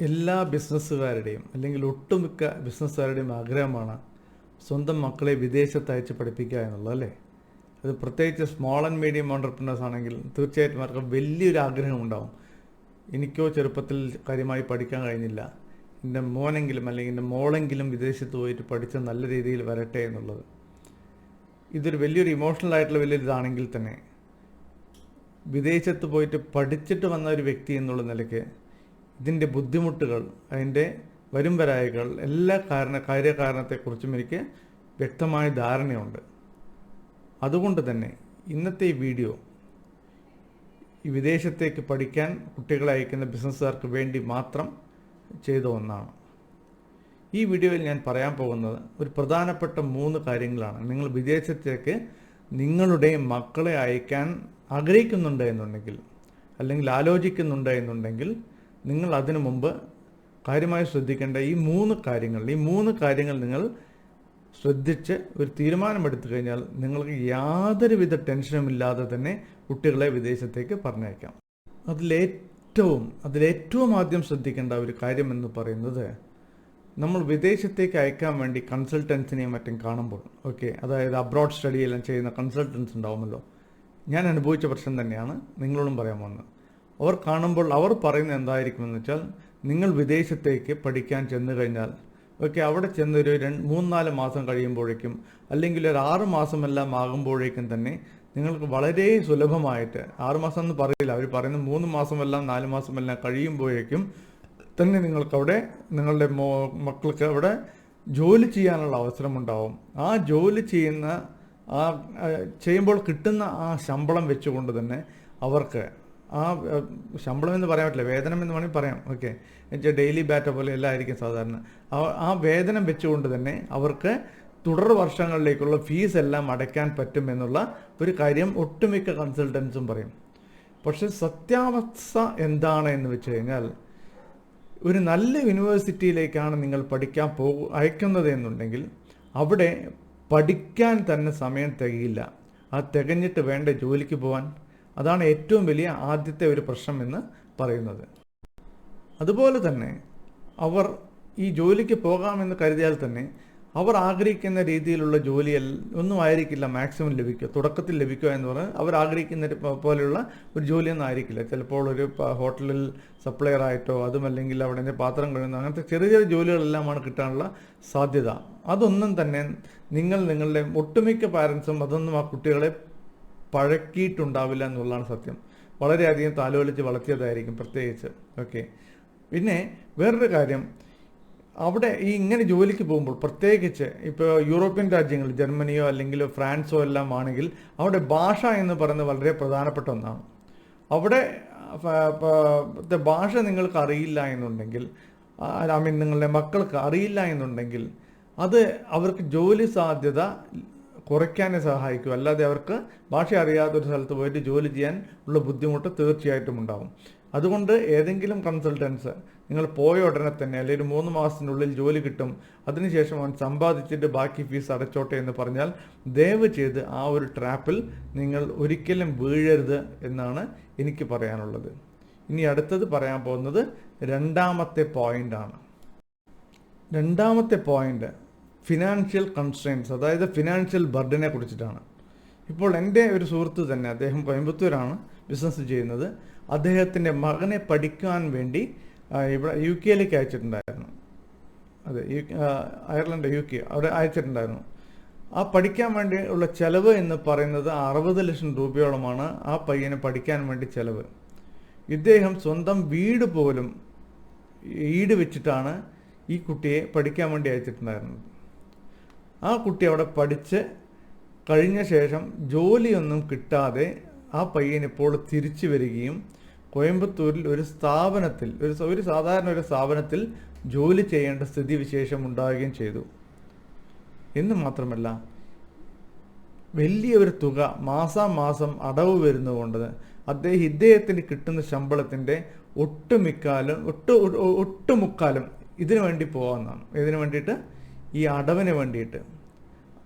എല്ലാ ബിസിനസ്സുകാരുടെയും അല്ലെങ്കിൽ ഒട്ടുമിക്ക ബിസിനസ്സുകാരുടെയും ആഗ്രഹമാണ് സ്വന്തം മക്കളെ വിദേശത്ത് അയച്ച് പഠിപ്പിക്കുക എന്നുള്ളത് അല്ലേ? അത് പ്രത്യേകിച്ച് സ്മോൾ ആൻഡ് മീഡിയം ഓണ്ടർപ്രണേഴ്സ് ആണെങ്കിൽ തീർച്ചയായിട്ടും അവർക്ക് വലിയൊരു ആഗ്രഹം ഉണ്ടാവും എനിക്കോ ചെറുപ്പത്തിൽ കാര്യമായി പഠിക്കാൻ കഴിഞ്ഞില്ല. എന്റെ മോനെങ്കിലും അല്ലെങ്കിൽ എന്റെ മോളെങ്കിലും വിദേശത്ത് പോയിട്ട് പഠിച്ച് നല്ല രീതിയിൽ വരട്ടെ എന്നുള്ളത്. ഇതൊരു വലിയൊരു ഇമോഷണൽ ആയിട്ടുള്ള വലിയൊരു ഇതാണെങ്കിൽ തന്നെ വിദേശത്ത് പോയിട്ട് പഠിച്ചിട്ട് വന്ന ഒരു വ്യക്തി എന്നുള്ള നിലയ്ക്ക് ഇതിന്റെ ബുദ്ധിമുട്ടുകൾ അതിന്റെ വരും വരായകൾ എല്ലാ കാരണ കാര്യകാരണത്തെക്കുറിച്ചും എനിക്ക് വ്യക്തമായ ധാരണയുണ്ട്. അതുകൊണ്ട് തന്നെ ഇന്നത്തെ ഈ വീഡിയോ ഈ വിദേശത്തേക്ക് പഠിക്കാൻ കുട്ടികളെ അയക്കുന്ന ബിസിനസ്സുകാർക്ക് വേണ്ടി മാത്രം ചെയ്ത ഒന്നാണ്. ഈ വീഡിയോയിൽ ഞാൻ പറയാൻ പോകുന്നത് ഒരു പ്രധാനപ്പെട്ട മൂന്ന് കാര്യങ്ങളാണ് നിങ്ങൾ വിദേശത്തേക്ക് നിങ്ങളുടെ മക്കളെ അയക്കാൻ ആഗ്രഹിക്കുന്നുണ്ട് എന്നുണ്ടെങ്കിൽ അല്ലെങ്കിൽ ആലോചിക്കുന്നുണ്ട് എന്നുണ്ടെങ്കിൽ നിങ്ങൾ അതിനു മുമ്പ് കാര്യമായി ശ്രദ്ധിക്കേണ്ട ഈ മൂന്ന് കാര്യങ്ങൾ ഈ മൂന്ന് കാര്യങ്ങൾ നിങ്ങൾ ശ്രദ്ധിച്ച് ഒരു തീരുമാനമെടുത്തു കഴിഞ്ഞാൽ നിങ്ങൾക്ക് യാതൊരുവിധ ടെൻഷനും ഇല്ലാതെ തന്നെ കുട്ടികളെ വിദേശത്തേക്ക് പറഞ്ഞയക്കാം. അതിലേറ്റവും അതിലേറ്റവും ആദ്യം ശ്രദ്ധിക്കേണ്ട ഒരു കാര്യം എന്ന് പറയുന്നത് നമ്മൾ വിദേശത്തേക്ക് അയക്കാൻ വേണ്ടി കൺസൾട്ടൻസിനെയും മറ്റും കാണുമ്പോൾ ഓക്കെ അതായത് അബ്രോഡ് സ്റ്റഡി എല്ലാം ചെയ്യുന്ന കൺസൾട്ടൻസ് ഉണ്ടാവുമല്ലോ. ഞാൻ അനുഭവിച്ച പ്രശ്നം തന്നെയാണ് നിങ്ങളോടും പറയാൻ പോകുന്നത്. അവർ കാണുമ്പോൾ അവർ പറയുന്നത് എന്തായിരിക്കുമെന്ന് വെച്ചാൽ നിങ്ങൾ വിദേശത്തേക്ക് പഠിക്കാൻ ചെന്ന് കഴിഞ്ഞാൽ ഓക്കെ അവിടെ ചെന്നൊരു രണ്ട് മൂന്നാൽ മാസം കഴിയുമ്പോഴേക്കും അല്ലെങ്കിൽ ഒരു ആറ് മാസമെല്ലാം ആകുമ്പോഴേക്കും തന്നെ നിങ്ങൾക്ക് വളരെ സുലഭമായിട്ട് ആറ് മാസം എന്ന് പറയില്ല അവർ പറയുന്ന മൂന്ന് മാസമെല്ലാം നാല് മാസമെല്ലാം കഴിയുമ്പോഴേക്കും തന്നെ നിങ്ങൾക്കവിടെ നിങ്ങളുടെ മോ മക്കൾക്ക് അവിടെ ജോലി ചെയ്യാനുള്ള അവസരമുണ്ടാവും. ആ ജോലി ചെയ്യുന്ന ആ, ചെയ്യുമ്പോൾ കിട്ടുന്ന ആ ശമ്പളം വെച്ചുകൊണ്ട് തന്നെ അവർക്ക് ആ ശമ്പളം എന്ന് പറയാൻ പറ്റില്ല. വേതനം എന്ന് വേണമെങ്കിൽ പറയാം. ഓക്കെ. ഡെയിലി ബാറ്റ പോലെ എല്ലാം ആയിരിക്കും സാധാരണ. ആ- ആ വേതനം വെച്ചുകൊണ്ട് തന്നെ അവർക്ക് തുടർ വർഷങ്ങളിലേക്കുള്ള ഫീസ് എല്ലാം അടയ്ക്കാൻ പറ്റും എന്നുള്ള ഒരു കാര്യം ഒട്ടുമിക്ക കൺസൾട്ടൻസും പറയും. പക്ഷെ സത്യാവസ്ഥ എന്താണ് എന്ന് വെച്ച് കഴിഞ്ഞാൽ ഒരു നല്ല യൂണിവേഴ്സിറ്റിയിലേക്കാണ് നിങ്ങൾ പഠിക്കാൻ പോ അയക്കുന്നത് എന്നുണ്ടെങ്കിൽ അവിടെ പഠിക്കാൻ തന്നെ സമയം തികയില്ല. ആ തികഞ്ഞിട്ട് വേണ്ട ജോലിക്ക് പോകാൻ അതാണ് ഏറ്റവും വലിയ ആദ്യത്തെ ഒരു പ്രശ്നം എന്ന് പറയുന്നത്. അതുപോലെ തന്നെ അവർ ഈ ജോലിക്ക് പോകാമെന്ന് കരുതിയാൽ തന്നെ അവർ ആഗ്രഹിക്കുന്ന രീതിയിലുള്ള ജോലി ഒന്നും ആയിരിക്കില്ല മാക്സിമം ലഭിക്കുക തുടക്കത്തിൽ ലഭിക്കുക എന്ന് പറഞ്ഞാൽ അവർ ആഗ്രഹിക്കുന്ന പോലെയുള്ള ഒരു ജോലിയൊന്നും ആയിരിക്കില്ല. ചിലപ്പോൾ ഒരു ഹോട്ടലിൽ സപ്ലയർ ആയിട്ടോ അതുമല്ലെങ്കിൽ അവിടെ നിന്ന് പാത്രം കഴുകുന്ന അങ്ങനത്തെ ചെറിയ ചെറിയ ജോലികളെല്ലാമാണ് കിട്ടാനുള്ള സാധ്യത. അതൊന്നും തന്നെ നിങ്ങൾ നിങ്ങളുടെ ഒട്ടുമിക്ക പാരൻസും അതൊന്നും ആ കുട്ടികളെ പഴക്കിയിട്ടുണ്ടാവില്ല എന്നുള്ളതാണ് സത്യം. വളരെയധികം താലോലിച്ച് വളർത്തിയതായിരിക്കും പ്രത്യേകിച്ച്. ഓക്കെ പിന്നെ വേറൊരു കാര്യം. അവിടെ ഈ ഇങ്ങനെ ജോലിക്ക് പോകുമ്പോൾ പ്രത്യേകിച്ച് ഇപ്പോൾ യൂറോപ്യൻ രാജ്യങ്ങൾ ജർമ്മനിയോ അല്ലെങ്കിൽ ഫ്രാൻസോ എല്ലാം ആണെങ്കിൽ അവിടെ ഭാഷ എന്ന് പറയുന്നത് വളരെ പ്രധാനപ്പെട്ട ഒന്നാണ്. അവിടെ ഭാഷ നിങ്ങൾക്ക് അറിയില്ല എന്നുണ്ടെങ്കിൽ ഐ മീൻ നിങ്ങളുടെ മക്കൾക്ക് അറിയില്ല എന്നുണ്ടെങ്കിൽ അത് അവർക്ക് ജോലി സാധ്യത കുറയ്ക്കാനേ സഹായിക്കൂ. അല്ലാതെ അവർക്ക് ഭാഷ അറിയാത്ത ഒരു സ്ഥലത്ത് പോയിട്ട് ജോലി ചെയ്യാൻ ഉള്ള ബുദ്ധിമുട്ട് തീർച്ചയായിട്ടും ഉണ്ടാകും അതുകൊണ്ട് ഏതെങ്കിലും കൺസൾട്ടൻസ് നിങ്ങൾ പോയ ഉടനെ തന്നെ അല്ലെങ്കിൽ മൂന്ന് മാസത്തിനുള്ളിൽ ജോലി കിട്ടും. അതിനുശേഷം അവൻ സമ്പാദിച്ചിട്ട് ബാക്കി ഫീസ് അടച്ചോട്ടെ എന്ന് പറഞ്ഞാൽ ദയവ് ചെയ്ത് ആ ഒരു ട്രാപ്പിൽ നിങ്ങൾ ഒരിക്കലും വീഴരുത് എന്നാണ് എനിക്ക് പറയാനുള്ളത്. ഇനി അടുത്തത് പറയാൻ പോകുന്നത് രണ്ടാമത്തെ പോയിന്റാണ് രണ്ടാമത്തെ പോയിന്റ് ഫിനാൻഷ്യൽ കൺസ്ട്രെയിൻസ് അതായത് ഫിനാൻഷ്യൽ ബർഡനെ കുറിച്ചിട്ടാണ്. ഇപ്പോൾ എന്റെ ഒരു സുഹൃത്ത് തന്നെ അദ്ദേഹം കോയമ്പത്തൂരാണ് ബിസിനസ് ചെയ്യുന്നത്. അദ്ദേഹത്തിന്റെ മകനെ പഠിക്കാൻ വേണ്ടി ഇവിടെ യു കെയിലേക്ക് അയച്ചിട്ടുണ്ടായിരുന്നു. അതെ യു അയർലൻഡ് യു കെ അവിടെ അയച്ചിട്ടുണ്ടായിരുന്നു. ആ പഠിക്കാൻ വേണ്ടി ഉള്ള ചെലവ് എന്ന് പറയുന്നത് അറുപത് ലക്ഷം രൂപയോളമാണ് ആ പയ്യനെ പഠിക്കാൻ വേണ്ടി ചെലവ്. ഇദ്ദേഹം സ്വന്തം വീട് പോലും ഈട് വെച്ചിട്ടാണ് ഈ കുട്ടിയെ പഠിക്കാൻ വേണ്ടി അയച്ചിട്ടുണ്ടായിരുന്നത്. ആ കുട്ടി അവിടെ പഠിച്ച് കഴിഞ്ഞ ശേഷം ജോലിയൊന്നും കിട്ടാതെ ആ പയ്യൻ ഇപ്പോൾ തിരിച്ചു വരികയും കോയമ്പത്തൂരിൽ ഒരു സ്ഥാപനത്തിൽ ഒരു ഒരു സാധാരണ ഒരു സ്ഥാപനത്തിൽ ജോലി ചെയ്യേണ്ട സ്ഥിതി വിശേഷം ഉണ്ടാവുകയും ചെയ്തു. എന്ന് മാത്രമല്ല വലിയ ഒരു തുക മാസാമാസം അടവ് വരുന്നതുകൊണ്ട് അദ്ദേഹം ഇദ്ദേഹത്തിന് കിട്ടുന്ന ശമ്പളത്തിന്റെ ഒട്ടുമിക്കാലും ഒട്ടു ഒട്ടുമുക്കാലും ഇതിനു വേണ്ടി പോകാമെന്നാണ് ഇതിനു വേണ്ടിയിട്ട് ഈ അടവിന് വേണ്ടിയിട്ട്.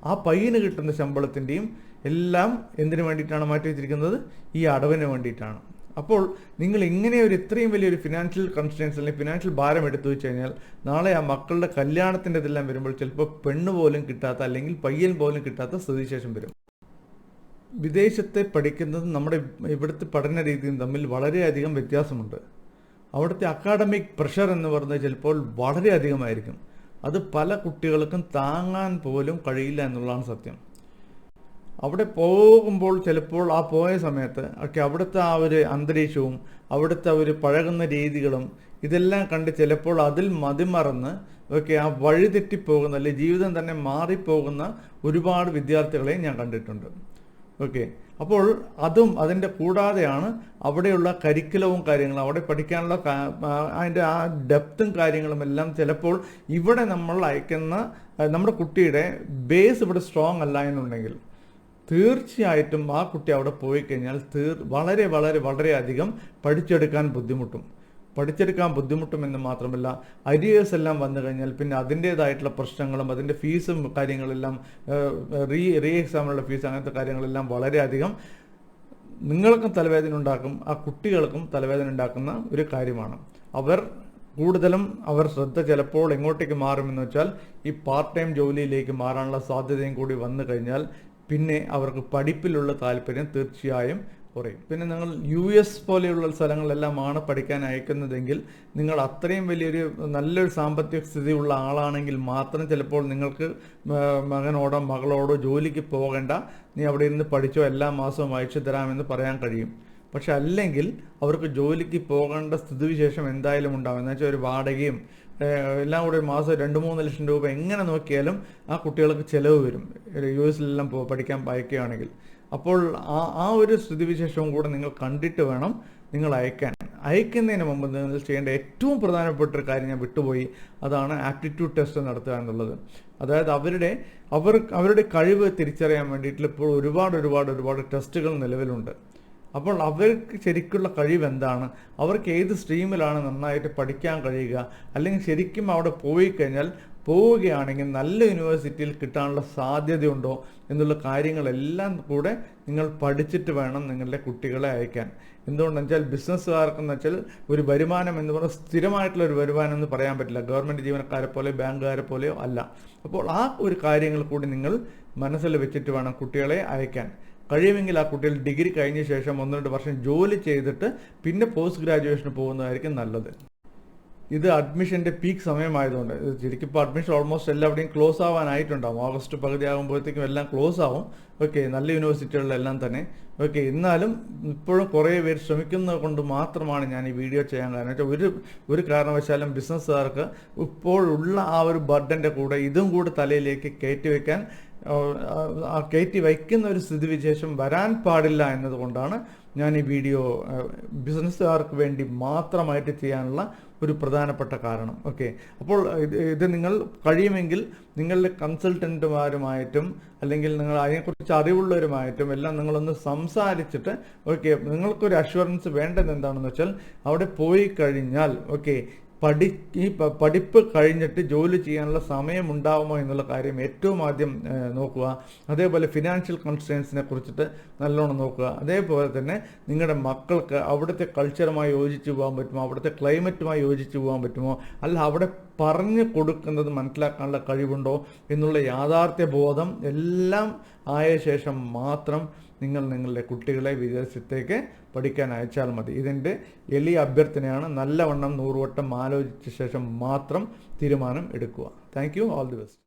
ആ പയ്യന് കിട്ടുന്ന ശമ്പളത്തിന്റെയും എല്ലാം എന്തിനു വേണ്ടിയിട്ടാണ് മാറ്റി വെച്ചിരിക്കുന്നത്? ഈ അടവിന് വേണ്ടിയിട്ടാണ്. അപ്പോൾ നിങ്ങൾ ഇങ്ങനെ ഒരു ഇത്രയും വലിയൊരു ഫിനാൻഷ്യൽ കൺസ്ട്രൻസ് അല്ലെങ്കിൽ ഫിനാൻഷ്യൽ ഭാരം എടുത്തു വെച്ച് കഴിഞ്ഞാൽ നാളെ ആ മക്കളുടെ കല്യാണത്തിന്റെ ഇതെല്ലാം വരുമ്പോൾ ചിലപ്പോൾ പെണ്ണ് പോലും കിട്ടാത്ത അല്ലെങ്കിൽ പയ്യൻ പോലും കിട്ടാത്ത സ്ഥിതിശേഷം വരും. വിദേശത്തെ പഠിക്കുന്നത് നമ്മുടെ ഇവിടുത്തെ പഠന രീതിയും തമ്മിൽ വളരെയധികം വ്യത്യാസമുണ്ട്. അവിടുത്തെ അക്കാഡമിക് പ്രഷർ എന്ന് പറഞ്ഞാൽ ചിലപ്പോൾ വളരെ അധികമായിരിക്കും അത് പല കുട്ടികൾക്കും താങ്ങാൻ പോലും കഴിയില്ല എന്നുള്ളതാണ് സത്യം. അവിടെ പോകുമ്പോൾ ചിലപ്പോൾ ആ പോയ സമയത്ത് ഒക്കെ അവിടുത്തെ ആ ഒരു അന്തരീക്ഷവും അവിടുത്തെ ഒരു പഴകുന്ന രീതികളും ഇതെല്ലാം കണ്ട് ചിലപ്പോൾ അതിൽ മതിമറന്ന് ഒക്കെ ആ വഴി തെറ്റിപ്പോകുന്ന അല്ലെങ്കിൽ ജീവിതം തന്നെ മാറിപ്പോകുന്ന ഒരുപാട് വിദ്യാർത്ഥികളെയും ഞാൻ കണ്ടിട്ടുണ്ട്. ഓക്കെ. അപ്പോൾ അതും അതിന്റെ കൂടാതെയാണ് അവിടെയുള്ള കരിക്കുലവും കാര്യങ്ങളും അവിടെ പഠിക്കാനുള്ള അതിന്റെ ആ ഡെപ്തും കാര്യങ്ങളും എല്ലാം ചിലപ്പോൾ ഇവിടെ നമ്മൾ അയക്കുന്ന നമ്മുടെ കുട്ടിയുടെ ബേസ് ഇവിടെ സ്ട്രോങ് അല്ല എന്നുണ്ടെങ്കിൽ തീർച്ചയായിട്ടും ആ കുട്ടി അവിടെ പോയി കഴിഞ്ഞാൽ തീർ വളരെ വളരെ വളരെയധികം പഠിച്ചെടുക്കാൻ ബുദ്ധിമുട്ടും. പഠിച്ചെടുക്കാൻ ബുദ്ധിമുട്ടുമെന്ന് മാത്രമല്ല അരിയേഴ്സ് എല്ലാം വന്നു കഴിഞ്ഞാൽ പിന്നെ അതിന്റേതായിട്ടുള്ള പ്രശ്നങ്ങളും അതിന്റെ ഫീസും കാര്യങ്ങളെല്ലാം റീ റീ എക്സാമിനുള്ള ഫീസ് അങ്ങനത്തെ കാര്യങ്ങളെല്ലാം വളരെയധികം നിങ്ങൾക്കും തലവേദന ഉണ്ടാക്കും ആ കുട്ടികൾക്കും തലവേദന ഉണ്ടാക്കുന്ന ഒരു കാര്യമാണ്. അവർ കൂടുതലും അവർ ശ്രദ്ധ ചിലപ്പോൾ എങ്ങോട്ടേക്ക് മാറുമെന്ന് വെച്ചാൽ ഈ പാർട്ട് ടൈം ജോലിയിലേക്ക് മാറാനുള്ള സാധ്യതയും കൂടി വന്നു കഴിഞ്ഞാൽ പിന്നെ അവർക്ക് പഠിപ്പിലുള്ള താല്പര്യം തീർച്ചയായും കുറയും. പിന്നെ നിങ്ങൾ യു എസ് പോലെയുള്ള സ്ഥലങ്ങളിലെല്ലാമാണ് പഠിക്കാൻ അയക്കുന്നതെങ്കിൽ നിങ്ങൾ അത്രയും വലിയൊരു നല്ലൊരു സാമ്പത്തിക സ്ഥിതിയുള്ള ആളാണെങ്കിൽ മാത്രം ചിലപ്പോൾ നിങ്ങൾക്ക് മകനോടോ മകളോടോ ജോലിക്ക് പോകേണ്ട. നീ അവിടെ ഇരുന്ന് പഠിച്ചോ എല്ലാ മാസവും അയച്ചു തരാമെന്ന് പറയാൻ കഴിയും. പക്ഷെ അല്ലെങ്കിൽ അവർക്ക് ജോലിക്ക് പോകേണ്ട സ്ഥിതിവിശേഷം എന്തായാലും ഉണ്ടാവും. എന്ന് വെച്ചാൽ ഒരു വാടകയും എല്ലാം കൂടെ ഒരു മാസം രണ്ട് മൂന്ന് ലക്ഷം രൂപ എങ്ങനെ നോക്കിയാലും ആ കുട്ടികൾക്ക് ചിലവ് വരും. യു എസിലെല്ലാം പഠിക്കാൻ അയക്കുകയാണെങ്കിൽ അപ്പോൾ ആ ആ ഒരു സ്ഥിതിവിശേഷവും കൂടെ നിങ്ങൾ കണ്ടിട്ട് വേണം നിങ്ങൾ അയക്കാൻ. അയക്കുന്നതിന് മുമ്പ് നിങ്ങൾ ചെയ്യേണ്ട ഏറ്റവും പ്രധാനപ്പെട്ട ഒരു കാര്യം ഞാൻ വിട്ടുപോയി. അതാണ് ആപ്റ്റിറ്റ്യൂഡ് ടെസ്റ്റ് നടത്തുക എന്നുള്ളത്. അതായത് അവരുടെ അവർ അവരുടെ കഴിവ് തിരിച്ചറിയാൻ വേണ്ടിയിട്ട് ഇപ്പോൾ ഒരുപാട് ഒരുപാട് ഒരുപാട് ടെസ്റ്റുകൾ നിലവിലുണ്ട്. അപ്പോൾ അവർക്ക് ശരിക്കുള്ള കഴിവ് എന്താണ് അവർക്ക് ഏത് സ്ട്രീമിലാണ് നന്നായിട്ട് പഠിക്കാൻ കഴിയുക? അല്ലെങ്കിൽ ശരിക്കും അവിടെ പോയി കഴിഞ്ഞാൽ പോവുകയാണെങ്കിൽ നല്ല യൂണിവേഴ്സിറ്റിയിൽ കിട്ടാനുള്ള സാധ്യതയുണ്ടോ? എന്നുള്ള കാര്യങ്ങളെല്ലാം കൂടെ നിങ്ങൾ പഠിച്ചിട്ട് വേണം നിങ്ങളുടെ കുട്ടികളെ അയക്കാൻ. എന്തുകൊണ്ടെന്ന് വെച്ചാൽ ബിസിനസ്സുകാർക്കെന്ന് വെച്ചാൽ ഒരു വരുമാനം എന്ന് പറഞ്ഞാൽ സ്ഥിരമായിട്ടുള്ള ഒരു വരുമാനം എന്ന് പറയാൻ പറ്റില്ല. ഗവൺമെന്റ് ജീവനക്കാരെ പോലെ ബാങ്കുകാരെ പോലെയോ അല്ല. അപ്പോൾ ആ ഒരു കാര്യങ്ങൾ കൂടി നിങ്ങൾ മനസ്സിൽ വെച്ചിട്ട് വേണം കുട്ടികളെ അയക്കാൻ. കഴിയുമെങ്കിൽ ആ കുട്ടികൾ ഡിഗ്രി കഴിഞ്ഞ ശേഷം ഒന്ന് രണ്ട് വർഷം ജോലി ചെയ്തിട്ട് പിന്നെ പോസ്റ്റ് ഗ്രാജുവേഷന് പോകുന്നതായിരിക്കും നല്ലത്. ഇത് അഡ്മിഷന്റെ പീക്ക് സമയമായതുകൊണ്ട്. ശരിക്കും ഇപ്പോൾ അഡ്മിഷൻ ഓൾമോസ്റ്റ് എല്ലാവിടെയും ക്ലോസ് ആവാനായിട്ടുണ്ടാവും. ഓഗസ്റ്റ് പകുതി ആകുമ്പോഴത്തേക്കും എല്ലാം ക്ലോസ് ആവും. ഓക്കെ നല്ല യൂണിവേഴ്സിറ്റികളിലെല്ലാം തന്നെ. ഓക്കെ എന്നാലും ഇപ്പോഴും കുറേ പേര് ശ്രമിക്കുന്നത് കൊണ്ട് മാത്രമാണ് ഞാൻ ഈ വീഡിയോ ചെയ്യാൻ കാരണം. വെച്ചാൽ ഒരു ഒരു കാരണവശാലും ബിസിനസ്സുകാർക്ക് ഇപ്പോഴുള്ള ആ ഒരു ബർഡന്റെ കൂടെ ഇതും കൂടെ തലയിലേക്ക് കയറ്റി വെക്കാൻ ആ കയറ്റി വയ്ക്കുന്ന ഒരു സ്ഥിതിവിശേഷം വരാൻ പാടില്ല എന്നതുകൊണ്ടാണ് ഞാൻ ഈ വീഡിയോ ബിസിനസ്സുകാർക്ക് വേണ്ടി മാത്രമായിട്ട് ചെയ്യാനുള്ള ഒരു പ്രധാനപ്പെട്ട കാരണം. ഓക്കെ. അപ്പോൾ ഇത് ഇത് നിങ്ങൾ കഴിയുമെങ്കിൽ നിങ്ങളുടെ കൺസൾട്ടന്റുമാരുമായിട്ടും അല്ലെങ്കിൽ നിങ്ങൾ അതിനെക്കുറിച്ച് അറിവുള്ളവരുമായിട്ടും എല്ലാം നിങ്ങളൊന്ന് സംസാരിച്ചിട്ട് ഓക്കെ നിങ്ങൾക്കൊരു അഷുറൻസ് വേണ്ടത് എന്താണെന്ന് വെച്ചാൽ അവിടെ പോയി കഴിഞ്ഞാൽ ഓക്കെ പഠി ഈ പഠിപ്പ് കഴിഞ്ഞിട്ട് ജോലി ചെയ്യാനുള്ള സമയം ഉണ്ടാവുമോ എന്നുള്ള കാര്യം ഏറ്റവും ആദ്യം നോക്കുക. അതേപോലെ ഫിനാൻഷ്യൽ കൺസ്ട്രെയിൻസിനെ കുറിച്ചിട്ട് നല്ലോണം നോക്കുക. അതേപോലെ തന്നെ നിങ്ങളുടെ മക്കൾക്ക് അവിടുത്തെ കൾച്ചറുമായി യോജിച്ച് പോകാൻ പറ്റുമോ? അവിടുത്തെ ക്ലൈമറ്റുമായി യോജിച്ച് പോകാൻ പറ്റുമോ? അല്ല അവിടെ പറഞ്ഞു കൊടുക്കുന്നത് മനസ്സിലാക്കാനുള്ള കഴിവുണ്ടോ എന്നുള്ള യാഥാർത്ഥ്യ ബോധം എല്ലാം ആയ ശേഷം മാത്രം നിങ്ങൾ നിങ്ങളുടെ കുട്ടികളെ വിദേശത്തേക്ക് പഠിക്കാൻ അയച്ചാൽ മതി. ഇതിന്റെ എളിയ അഭ്യർത്ഥനയാണ് നല്ലവണ്ണം നൂറുവട്ടം ആലോചിച്ച ശേഷം മാത്രം തീരുമാനം എടുക്കുക. Thank you all the best